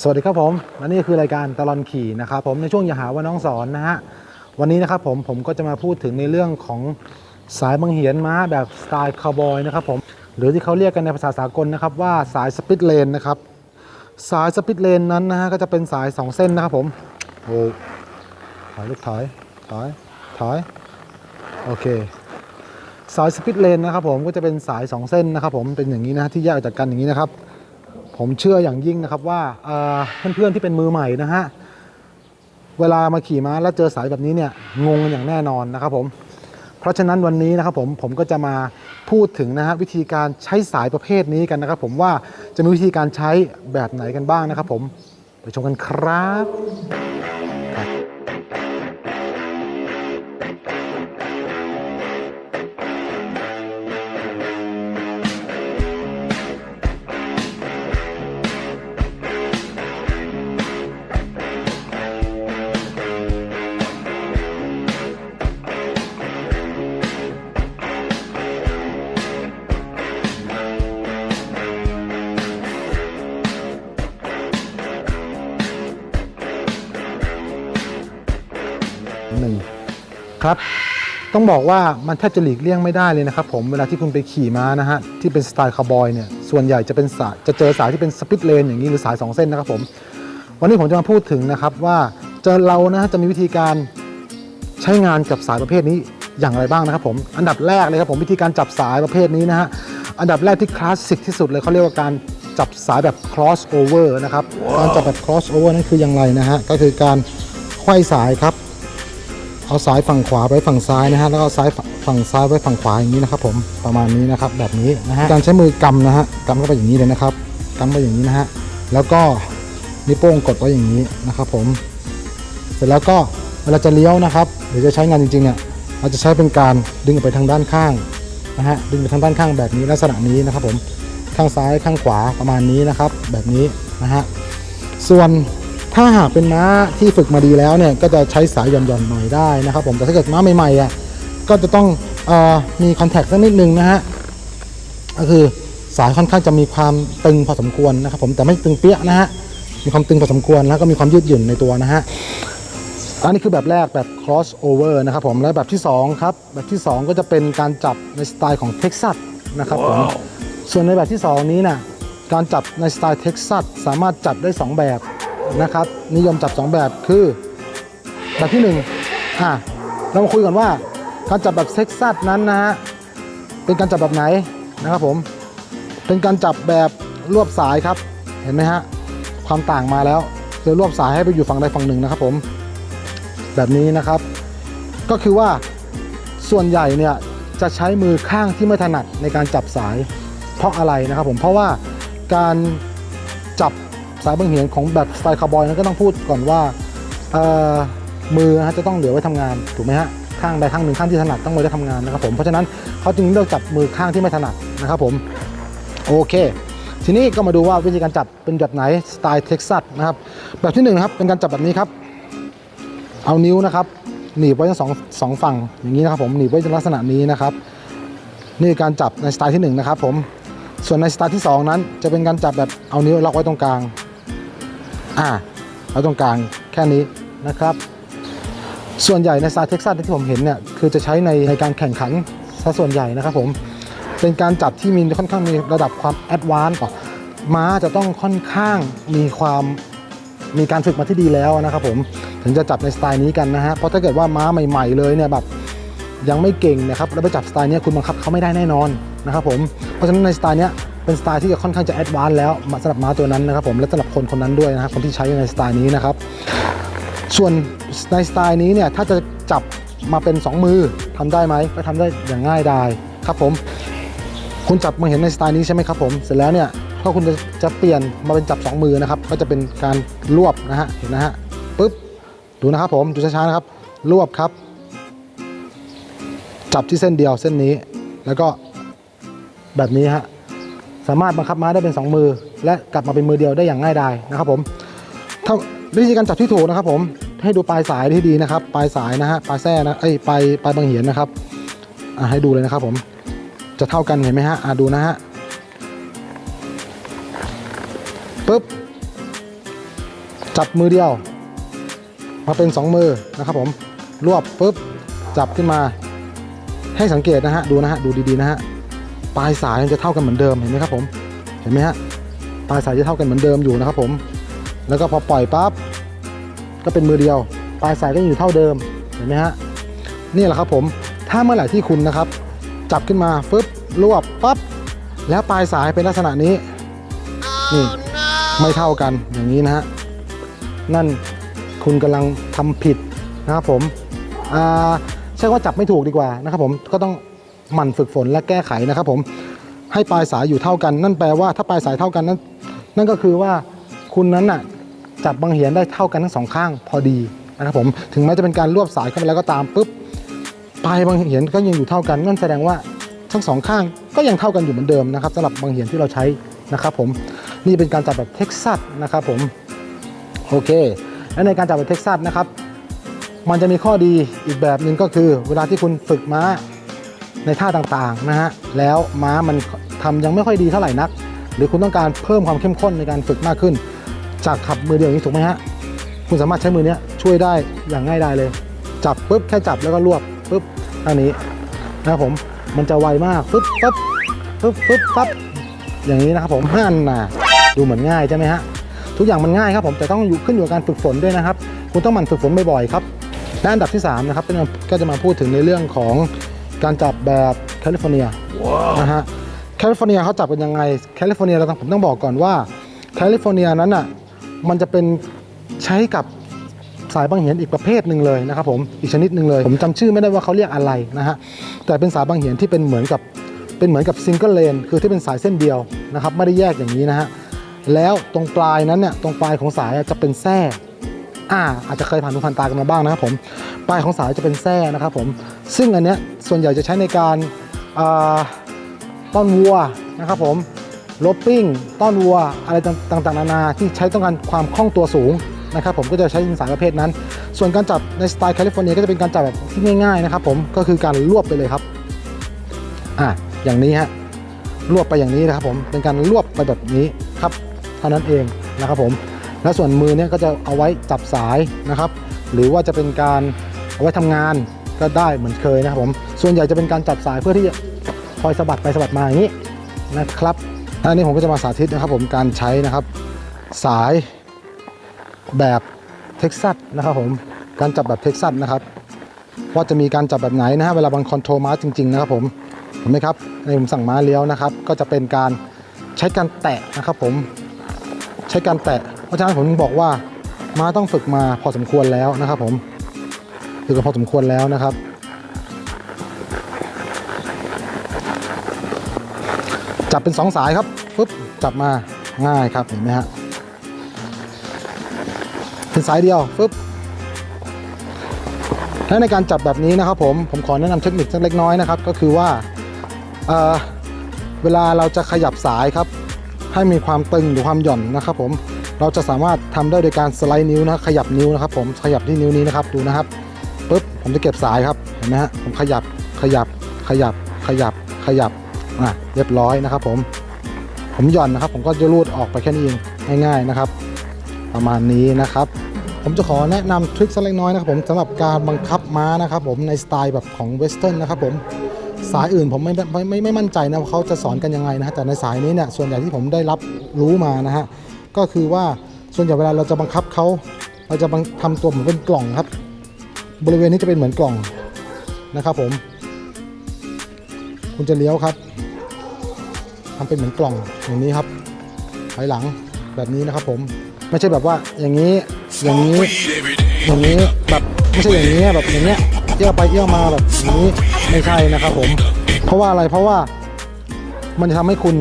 สวัสดีครับผมและนี่คือรายการตลอนขี่นะครับผมในช่วงอย่าหาว่าน้องสอนนะฮะวันนี้นะครับผมผมก็จะมาพูดถึงในเรื่องของสายบังเหียนม้าแบบสไตล์คาวบอยนะครับผมหรือที่เขาเรียกกันในภาษาสากลนะครับว่าสายสปิตเลนนะครับสายสปิตเลนนั้นนะฮะก็จะเป็นสาย 2 เส้นนะครับผมโอ้ถอยลูกถอยถอยถอยโอเค สายสปิตเลนนะครับผมก็จะเป็นสาย 2 เส้นนะครับผมเป็นอย่างนี้นะที่แยกออกจากกันอย่างนี้นะครับ ผมเชื่ออย่างยิ่งนะครับว่าเพื่อนๆที่เป็นมือใหม่นะฮะเวลามาขี่ม้าแล้วเจอสายแบบนี้เนี่ยงงกันอย่างแน่นอนนะครับผมเพราะฉะนั้นวันนี้นะครับผมผมก็จะมาพูดถึงนะฮะวิธีการใช้สายประเภทนี้กันนะครับผมว่าจะมีวิธีการใช้แบบไหนกันบ้างนะครับผมไปชมกันครับ ครับ ต้องบอกว่ามันแทบจะหลีกเลี่ยงไม่ได้เลยนะครับผมเวลาที่คุณไปขี่ม้านะฮะที่เป็นสไตล์คาวบอยเนี่ยส่วนใหญ่จะเป็นสายจะเจอสายที่เป็นสปิตเลนอย่างนี้หรือสาย 2 เส้นนะครับผมวันนี้ผมจะมาพูดถึงนะครับว่าจะเรานะฮะจะมีวิธีการใช้งานกับสายประเภทนี้อย่างไรบ้างนะครับผมอันดับแรกเลยครับผมวิธีการจับสายประเภทนี้นะฮะอันดับแรกที่คลาสสิกที่สุดเลยเขาเรียกว่าการจับสายแบบ cross over นะครับการจับแบบ cross over นั่นคืออย่างไรนะฮะ ก็คือการไขว้สายครับ เอาซ้ายฝั่งขวาไว้ฝั่งซ้ายนะฮะแล้วก็ซ้ายฝั่งซ้ายไว้ฝั่งขวาอย่างนี้นะครับผมประมาณนี้นะครับแบบนี้นะฮะการใช้มือกำนะฮะกำเข้าไปอย่างนี้เลยนะครับกำไปอย่างนี้นะฮะแล้วก็นิ้วโป้งกดไว้อย่างนี้นะครับผม เสร็จแล้วก็เวลาจะเลี้ยวนะครับหรือจะใช้งานจริงๆเนี่ยเราจะใช้เป็นการดึงออกไปทางด้านข้างนะฮะดึงไปทางด้านข้างแบบนี้ลักษณะนี้นะครับผมข้างซ้ายข้างขวาประมาณนี้นะครับ แบบนี้นะฮะส่วน ถ้าหากเป็นม้าที่ฝึกมาดีแล้วเนี่ยก็จะใช้สายหย่อนๆหน่อยได้นะครับ ผมแต่ถ้าเกิดม้าใหม่ๆอะก็จะต้องเออมีคอนแทคสักนิดนึงนะฮะก็คือสายค่อนข้างจะมีความตึงพอสมควรนะครับผมแต่ไม่ตึงเปี้ยนะฮะมีความตึงพอสมควรแล้วก็มีความยืดหยุ่นในตัวนะฮะอันนี้คือแบบแรกแบบ cross over นะครับผมและแบบที่สองครับแบบที่สองก็จะเป็นการจับในสไตล์ของเท็กซัสนะครับผมส่วนในแบบที่สองนี้นะการจับในสไตล์เท็กซัสสามารถจับได้สองแบบ นะครับ นิยมจับ 2 แบบคือ แบบที่1อะเรามาคุยกันว่าการจับแบบเท็กซัสนั้นนะฮะเป็นการจับแบบไหนนะครับผม เป็นการจับแบบรวบสายครับเห็นไหมฮะความต่างมาแล้วคือรวบสายให้ไปอยู่ฝั่งใดฝั่งหนึ่งนะครับผม แบบนี้นะครับ ก็คือว่าส่วนใหญ่เนี่ยจะใช้มือข้างที่ไม่ถนัดในการจับสายเพราะอะไรนะครับผมเพราะว่าการ สายบังเหียนของแบบสไตล์คาวบอยนั้นก็ต้องพูดก่อนว่ามือนะจะต้องเหลือไว้ทำงานถูกไหมฮะข้างใดข้างหนึ่งข้างที่ถนัดต้องไว้ได้ทำงานนะครับผมเพราะฉะนั้นเขาจึงเลือกจับมือข้างที่ไม่ถนัดนะครับผมโอเค ทีนี้ก็มาดูว่าวิธีการจับเป็นแบบไหนสไตล์เท็กซัสนะครับแบบที่หนึ่งนะครับเป็นการจับแบบนี้ครับ เอานิ้วนะครับหนีบไว้ทั้งสองสองฝั่งอย่างนี้นะครับผมหนีบไว้ในลักษณะนี้นะครับ นี่การจับในสไตล์ที่หนึ่งนะครับผมส่วนในสไตล์ที่สองนั้นจะเป็นการจับแบบเอานิ้วล็อกไว้ตรงกลาง อ่าเอาตรงกลางแค่นี้นะครับ ส่วนใหญ่ในสไตล์เท็กซัสที่ผมเห็นเนี่ยคือจะใช้ในในการแข่งขันซะส่วนใหญ่นะครับผมเป็นการจับที่มีค่อนข้างมีระดับความแอดวานซ์ม้าจะต้องค่อนข้างมีความมีการฝึกมาที่ดีแล้วนะครับผมถึงจะจับในสไตล์นี้กันนะฮะเพราะถ้าเกิดว่าม้าใหม่ ๆเลยเนี่ยแบบยังไม่เก่งนะครับแล้วไปจับสไตล์นี้คุณบังคับเขาไม่ได้แน่นอนนะครับผมเพราะฉะนั้นในสไตล์เนี้ย เป็นสไตล์ที่จะค่อนข้างจะแอดวานซ์แล้วสำหรับม้าตัวนั้นนะครับผมและสำหรับคนคนนั้นด้วยนะครับคนที่ใช้ในสไตล์นี้นะครับ ส่วนในสไตล์นี้เนี่ยถ้าจะจับมาเป็น 2 มือทำได้ไหมก็ทำได้อย่างง่ายดายครับผม คุณจับมาเห็นในสไตล์นี้ใช่ไหมครับผมเสร็จแล้วเนี่ยถ้าคุณจะจะเปลี่ยนมาเป็นจับ 2 มือนะครับก็จะเป็นการรวบนะฮะเห็นนะฮะปุ๊บดูนะครับผมดูช้าๆนะครับ รวบครับ จับที่เส้นเดียวเส้นนี้ แล้วก็แบบนี้ฮะ สามารถบังคับม้าได้เป็น 2 มือ และกลับมาเป็นมือเดียวได้อย่างง่ายดายนะครับผมถ้าวิธีการจับที่ถูกนะครับ ผมให้ดูปลายสายที่ดีนะครับ ปลายสายนะฮะปลายแส้นะเอ้ปลายปลายบางเหียนนะครับให้ดูเลยนะครับ ผมจะเท่ากันเห็นไหมฮะอะดูนะฮะปุ๊บจับมือเดียว มาเป็นสองมือนะครับ ผมรวบปุ๊บจับขึ้นมา ให้สังเกตนะฮะดูนะฮะดูดีๆนะฮะ ปลายสายมันจะเท่ากันเหมือนเดิมเห็นไหมครับผมเห็นไหมฮะปลายสายจะเท่ากันเหมือนเดิมอยู่นะครับผม แล้วก็พอปล่อยปั๊บก็เป็นมือเดียว ปลายสายก็ยังอยู่เท่าเดิมเห็นไหมฮะนี่แหละครับผมถ้าเมื่อไหร่ที่คุณนะครับ จับขึ้นมาปุ๊บรวบปั๊บแล้วปลายสายเป็นลักษณะนี้นี่ไม่เท่ากันอย่างนี้นะฮะนั่นคุณกำลังทำผิดนะครับผมอ่าใช่ว่าจับไม่ถูกดีกว่านะครับผมก็ต้อง หมั่นฝึกฝนและแก้ไขนะครับผมให้ปลายสายอยู่เท่ากัน นั่นแปลว่าถ้าปลายสายเท่ากันนั่นนั่นก็คือว่าคุณนั้นน่ะจับบางเหียนได้เท่ากันทั้งสองข้างพอดีนะครับผมถึงแม้จะเป็นการรวบสายเข้าไปแล้วก็ตามปุ๊บปลายบางเหียนก็ยังอยู่เท่ากัน นั่นแสดงว่าทั้งสองข้างก็ยังเท่ากันอยู่เหมือนเดิมนะครับสำหรับบางเหียนที่เราใช้นะครับผมนี่เป็นการจับแบบเท็กซัสนะครับผมโอเค และในการจับแบบเท็กซัสนะครับมันจะมีข้อดีอีกแบบหนึ่งก็คือ เวลาที่คุณฝึกม้า ในท่าต่างๆนะฮะแล้วม้ามันทำยังไม่ค่อยดีเท่าไหร่นัก หรือคุณต้องการเพิ่มความเข้มข้นในการฝึกมากขึ้น จากขับมือเดียวอย่างนี้ถูกไหมฮะคุณสามารถใช้มือเนี้ยช่วยได้อย่างง่ายดายเลย จับปุ๊บแค่จับแล้วก็รวบปุ๊บอันนี้นะครับผมมันจะไวมากปุ๊บปุ๊บปุ๊บปุ๊บปั๊บอย่างนี้นะครับผมนั่นนะดูเหมือนง่ายใช่ไหมฮะทุกอย่างมันง่ายครับผมแต่ต้องอยู่ขึ้นอยู่กับการฝึกฝนด้วยนะครับ คุณต้องหมั่นฝึกฝนบ่อยๆครับและอันดับที่3นะครับก็จะมาพูดถึงในเรื่องของ การจับแบบแคลิฟอร์เนียนะฮะแคลิฟอร์เนียเขาจับกันยังไงแคลิฟอร์เนียเราต้องผมต้องบอกก่อนว่าแคลิฟอร์เนียนั้นอะมันจะเป็นใช้กับสายบางเหียนอีกประเภทหนึ่งเลยนะครับผมอีกชนิดหนึ่งเลย ผมจำชื่อไม่ได้ว่าเขาเรียกอะไรนะฮะแต่เป็นสายบางเหียนที่เป็นเหมือนกับเป็นเหมือนกับซิงเกิลเลนคือที่เป็นสายเส้นเดียวนะครับไม่ได้แยกอย่างนี้นะฮะแล้วตรงปลายนั้นเนี่ยตรงปลายของสายอะจะเป็นแส้ อ่าอาจจะเคยผ่านหูผ่านตากันมาบ้างนะครับผมปลายของสายจะเป็นแส้นะครับผมซึ่งอันเนี้ยส่วนใหญ่จะใช้ในการต้อนวัวนะครับผมลบปิ้งต้อนวัวอะไรต่างๆนานาที่ใช้ต้องการความคล่องตัวสูงนะครับผมก็จะใช้สายประเภทนั้น ส่วนการจับในสไตล์แคลิฟอร์เนียก็จะเป็นการจับแบบที่ง่ายๆนะครับผมก็คือการรวบไปเลยครับอ่าอย่างนี้ฮะรวบไปอย่างนี้นะครับผมเป็นการรวบไปแบบนี้ครับเท่านั้นเองนะครับผม และส่วนมือเนี่ยก็จะเอาไว้จับสายนะครับ หรือว่าจะเป็นการเอาไว้ทำงานก็ได้เหมือนเคยนะครับผมส่วนใหญ่จะเป็นการจับสายเพื่อที่จะคอยสะบัดไปสะบัดมาอย่างนี้นะครับอันนี้ผมก็จะมาสาธิตนะครับ ผมการใช้นะครับ สายแบบเท็กซัสนะครับผมการจับแบบเท็กซัสนะครับว่าจะมีการจับแบบไหนนะฮะเวลาบังคอนโทรม้าจริงๆนะครับผมเห็นไหมครับในผมสั่งม้าเลี้ยวนะครับ ก็จะเป็นการใช้การแตะนะครับผมใช้การแตะ เพราะฉะนั้นผมบอกว่าม้าต้องฝึกมาพอสมควรแล้วนะครับผมฝึกมาพอสมควรแล้วนะครับ จับเป็นสองสายครับปุ๊บจับมาง่ายครับเห็นไหมฮะเป็นสายเดียวปุ๊บและในการจับแบบนี้นะครับผมผมขอแนะนำเทคนิคสักเล็กน้อยนะครับ ก็คือว่าเเวลาเราจะขยับสายครับ ให้มีความตึงหรือความหย่อนนะครับผม เราจะสามารถทำได้โดยการสไลด์นิ้วนะขยับนิ้วนะครับ ผมขยับที่นิ้วนี้นะครับดูนะครับปุ๊บผมจะเก็บสายครับเห็นไหมฮะผมขยับขยับขยับขยับขยับอะเรียบร้อยนะครับ ผม ผมหย่อนนะครับ ผมก็จะรูดออกไปแค่นี้เองง่ายๆนะครับ ประมาณนี้นะครับ ผมจะขอแนะนำทริคสักเล็กน้อยนะครับ ผมสำหรับการบังคับม้านะครับ ผมในสไตล์แบบของเวสเทิร์นนะครับผมสายอื่นผมไม่ไม่ไม่ไม่มั่นใจนะเขาจะสอนกันยังไงนะฮะแต่ในสายนี้เนี่ยส่วนใหญ่ที่ผมได้รับรู้มานะฮะ ก็คือว่าส่วนใหญ่เวลาเราจะบังคับเขาเราจะบังทำตัวเหมือนเป็นกล่องครับ บริเวณนี้จะเป็นเหมือนกล่องนะครับผม คุณจะเลี้ยวครับทำเป็นเหมือนกล่องอย่างนี้ครับถอยหลังแบบนี้นะครับ ผม ไม่ใช่แบบว่าอย่างนี้อย่างนี้อย่างนี้แบบไม่ใช่อย่างนี้แบบอย่างเงี้ยเอี้ยวไปเอี้ยวมาแบบนี้ไม่ใช่นะครับ ผม เพราะว่าอะไรเพราะว่ามันจะทำให้คุณ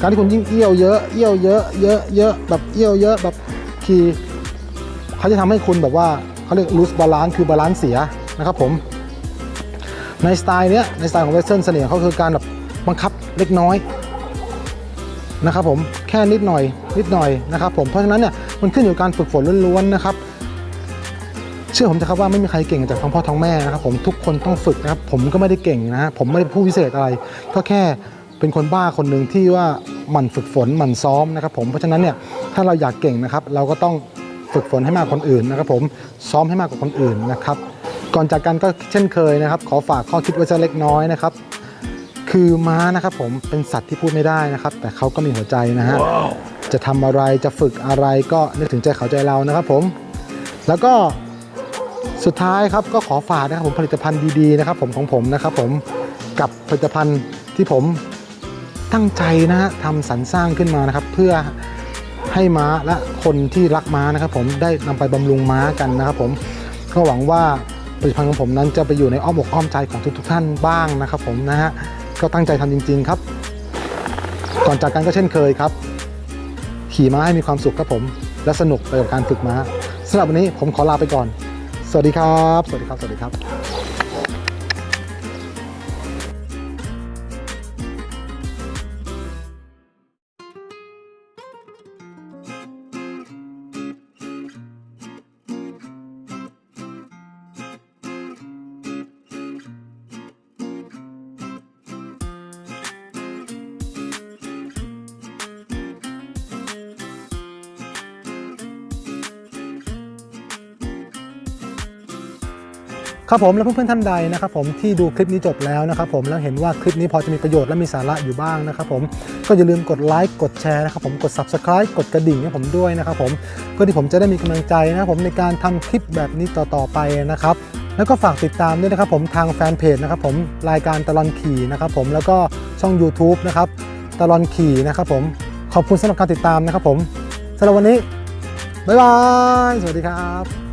การที่คุณยิ่งเอี้ยวเยอะเอี้ยวเยอะเยอะเยอะแบบเอี้ยวเยอะแบบขี่เขาจะทำให้คุณแบบว่าเขาเรียก lose balance คือบาลานซ์เสียนะครับผมในสไตล์เนี้ยในสไตล์ของเวสเทิร์นเสน่ห์เขาคือการแบบบังคับเล็กน้อยนะครับผมแค่นิดหน่อยนิดหน่อยนะครับผมเพราะฉะนั้นเนี่ยมันขึ้นอยู่กับการฝึกฝนล้วนๆนะครับ เชื่อผมจะครับว่าไม่มีใครเก่งจากท้องพ่อท้องแม่นะครับผมทุกคนต้องฝึกนะครับผมก็ไม่ได้เก่งนะฮะผมไม่ได้ผู้พิเศษอะไรก็แค่ เป็นคนบ้าคนหนึ่งที่ว่าหมั่นฝึกฝนหมั่นซ้อมนะครับผมเพราะฉะนั้นเนี่ยถ้าเราอยากเก่งนะครับ เราก็ต้องฝึกฝนให้มากกว่าคนอื่นนะครับผมซ้อมให้มากกว่าคนอื่นนะครับ ก่อนจากกันก็เช่นเคยนะครับ ขอฝากข้อคิดไว้สักเล็กน้อยนะครับ คือม้านะครับผมเป็นสัตว์ที่พูดไม่ได้นะครับ แต่เขาก็มีหัวใจนะฮะจะทำอะไรจะฝึกอะไรก็นึกถึงใจเขาใจเรานะครับผม แล้วก็สุดท้ายครับก็ขอฝากนะครับผมผลิตภัณฑ์ดีๆนะครับผมของผมนะครับผมกับผลิตภัณฑ์ที่ผม ตั้งใจนะฮะทำสรรสร้างขึ้นมานะครับ เพื่อให้ม้าและคนที่รักม้านะครับ ผมได้นำไปบำรุงม้ากันนะครับผมก็หวังว่าผลิตภัณฑ์ของผมนั้นจะไปอยู่ในอ้อมอกอ้อมใจของทุกๆท่านบ้างนะครับ ผมนะฮะก็ตั้งใจทำจริง ๆครับ ก่อนจากกันก็เช่นเคยครับ ขี่ม้าให้มีความสุขครับผม และสนุกไปกับการฝึกม้าสำหรับวันนี้ผมขอลาไปก่อน สวัสดีครับ สวัสดีครับ สวัสดีครับ ครับผมและเพื่อนๆท่านใดนะครับผมที่ดูคลิปนี้จบแล้วนะครับผมแล้วเห็นว่าคลิปนี้พอจะมีประโยชน์และมีสาระอยู่บ้างนะครับผมก็อย่าลืมกดไลค์กดแชร์นะครับผมกด subscribe กดกระดิ่งให้ผมด้วยนะครับผมเพื่อที่ผมจะได้มีกำลังใจนะครับผมในการทำคลิปแบบนี้ต่อๆไปนะครับแล้วก็ฝากติดตามด้วยนะครับผมทางแฟนเพจนะครับผมรายการตลอนขี่นะครับผมแล้วก็ช่อง YouTube นะครับตลอนขี่นะครับผมขอบคุณสำหรับการติดตามนะครับผมสำหรับวันนี้บ๊ายบายสวัสดีครับ